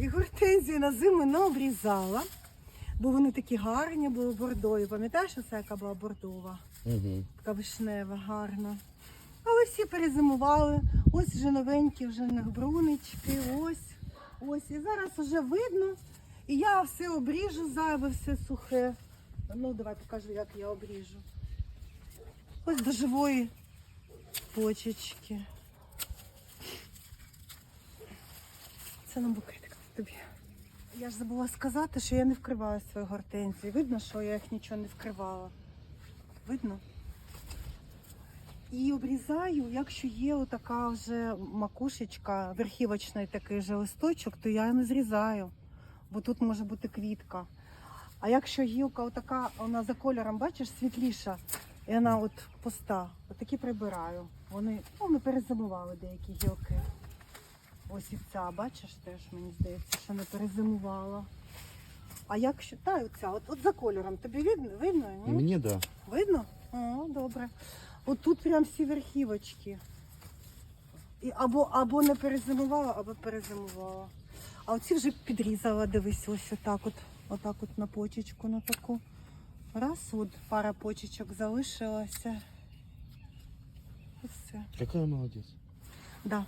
І гортензії на зиму не обрізала, бо вони такі гарні були бордові. Пам'ятаєш, оце яка була бордова? Угу. Така вишнева, гарна. Але всі перезимували. Ось вже новенькі, вже на брунички, ось, ось. І зараз вже видно. І я все обріжу, зайве все сухе. Ну, давай покажу, як я обріжу. Ось до живої почечки. Це на букетик тобі. Я ж забула сказати, що я не вкриваю свої гортензії. Видно, що я їх нічого не вкривала. Видно? І обрізаю, якщо є отака вже макушечка, верхівочний такий же листочок, то я не зрізаю, бо тут може бути квітка. А якщо гілка отака, вона за кольором, бачиш, світліша, і вона от пуста, отакі прибираю. Вони, ну, не перезимували деякі гілки. Ось і ця, бачиш, теж мені здається, що не перезимувала. А якщо, та, оця, от, от за кольором, тобі видно? видно ні? Мені да. Видно? О, добре. От тут прям всі верхівочки. І або, або не перезимувала, або перезимувала. А оці вже підрізала, дивись, ось отак от, отак от на почечку, на таку. Раз, от пара почечок залишилася. І все. Какая молодець. Да.